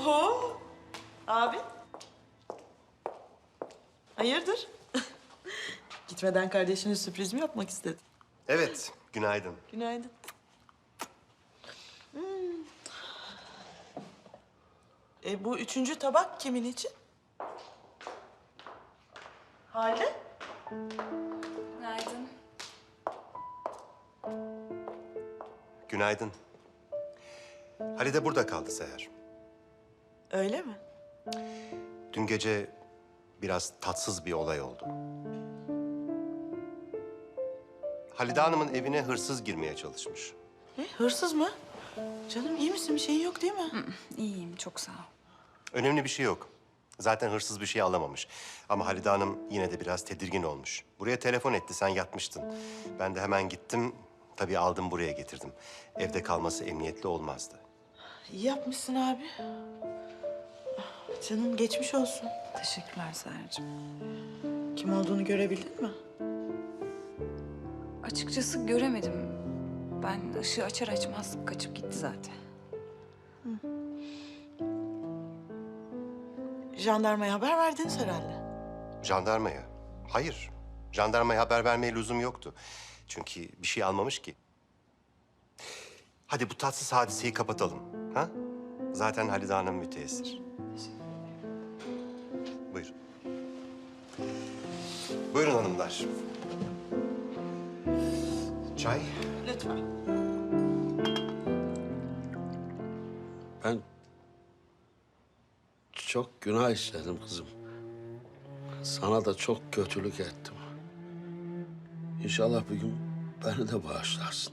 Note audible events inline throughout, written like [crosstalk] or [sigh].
Oho. Abi. Hayırdır? [laughs] Gitmeden kardeşine sürpriz mi yapmak istedin? Evet, günaydın. Günaydın. Hmm. E, bu üçüncü tabak kimin için? Hale? Günaydın. Günaydın. Halide burada kaldı Seher. Öyle mi? Dün gece biraz tatsız bir olay oldu. Halide Hanım'ın evine hırsız girmeye çalışmış. E, hırsız mı? Canım iyi misin? Bir şeyin yok değil mi? İyiyim, çok sağ ol. Önemli bir şey yok. Zaten hırsız bir şey alamamış. Ama Halide Hanım yine de biraz tedirgin olmuş. Buraya telefon etti, sen yatmıştın. Ben de hemen gittim. Tabii aldım buraya getirdim. Evde kalması emniyetli olmazdı. İyi yapmışsın abi. Canım geçmiş olsun. Teşekkürler Seher'cim. Kim olduğunu görebildin mi? Açıkçası göremedim. Ben ışığı açar açmaz kaçıp gitti zaten. Jandarmaya haber verdiniz herhalde. Jandarmaya? Hayır. Jandarmaya haber vermeye lüzum yoktu. Çünkü bir şey almamış ki. Hadi bu tatsız hadiseyi kapatalım. Ha? Zaten Halide Hanım müteessir. Buyurun hanımlar. Çay? Lütfen. Ben çok günah işledim kızım. Sana da çok kötülük ettim. İnşallah bir gün beni de bağışlarsın.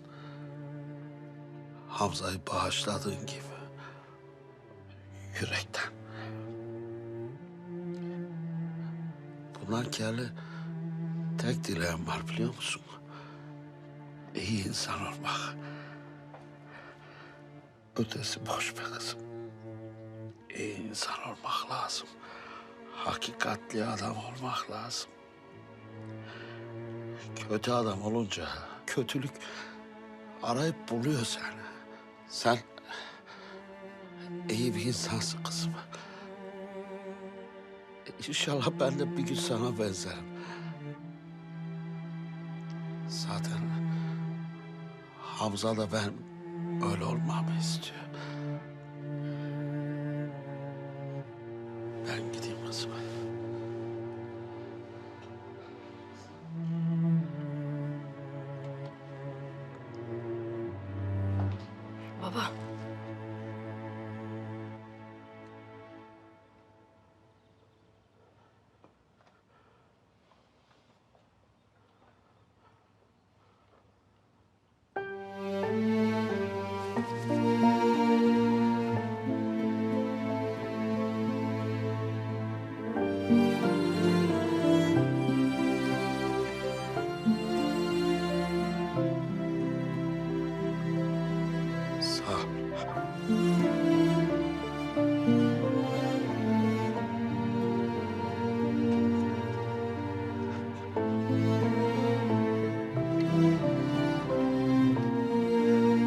Hamza'yı bağışladığın gibi. Yürekten. Bundan kârlı tek dileğim var biliyor musun? İyi insan olmak. Ötesi boş be kızım. İyi insan olmak lazım. Hakikatli adam olmak lazım. Kötü adam olunca kötülük arayıp buluyor seni. Sen iyi bir insansın kızım. İnşallah ben de bir gün sana benzerim. Zaten Hamza da ben öyle olmamı istiyor. Ben gideyim kızım. Baba.